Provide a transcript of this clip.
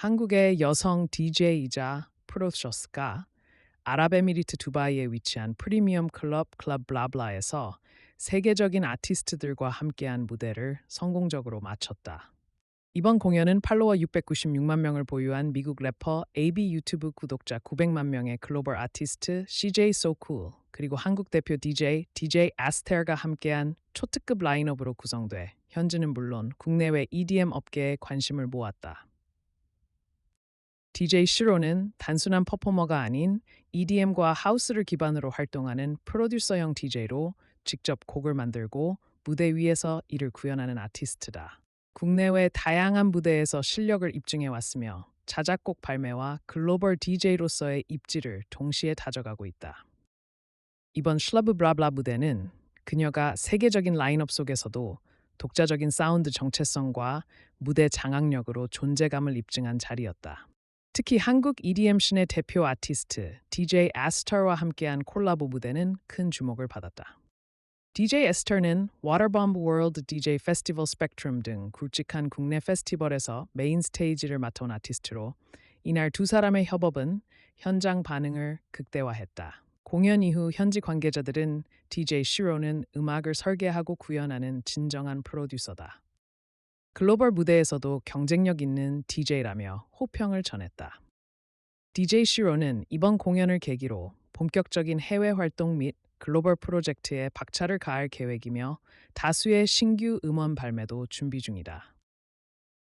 한국의 여성 DJ이자 프로듀서가 아랍에미리트 두바이에 위치한 프리미엄 클럽 클럽 블라블라에서 세계적인 아티스트들과 함께한 무대를 성공적으로 마쳤다. 이번 공연은 팔로워 696만 명을 보유한 미국 래퍼 AB 유튜브 구독자 900만 명의 글로벌 아티스트 CJ So Cool 그리고 한국 대표 DJ DJ 아스테르가 함께한 초특급 라인업으로 구성돼 현지는 물론 국내외 EDM 업계에 관심을 모았다. DJ 시로는 단순한 퍼포머가 아닌 EDM과 하우스를 기반으로 활동하는 프로듀서형 DJ로 직접 곡을 만들고 무대 위에서 이를 구현하는 아티스트다. 국내외 다양한 무대에서 실력을 입증해 왔으며 자작곡 발매와 글로벌 DJ로서의 입지를 동시에 다져가고 있다. 이번 슐라브 브라블라 무대는 그녀가 세계적인 라인업 속에서도 독자적인 사운드 정체성과 무대 장악력으로 존재감을 입증한 자리였다. 특히 한국 EDM 신의 대표 아티스트 DJ 아스터와 함께한 콜라보 무대는 큰 주목을 받았다. DJ 에스터는 Waterbomb World DJ Festival Spectrum 등 굵직한 국내 페스티벌에서 메인 스테이지를 맡아온 아티스트로 이날 두 사람의 협업은 현장 반응을 극대화했다. 공연 이후 현지 관계자들은 DJ 시로는 음악을 설계하고 구현하는 진정한 프로듀서다. 글로벌 무대에서도 경쟁력 있는 DJ라며 호평을 전했다. DJ 시로는 이번 공연을 계기로 본격적인 해외 활동 및 글로벌 프로젝트에 박차를 가할 계획이며 다수의 신규 음원 발매도 준비 중이다.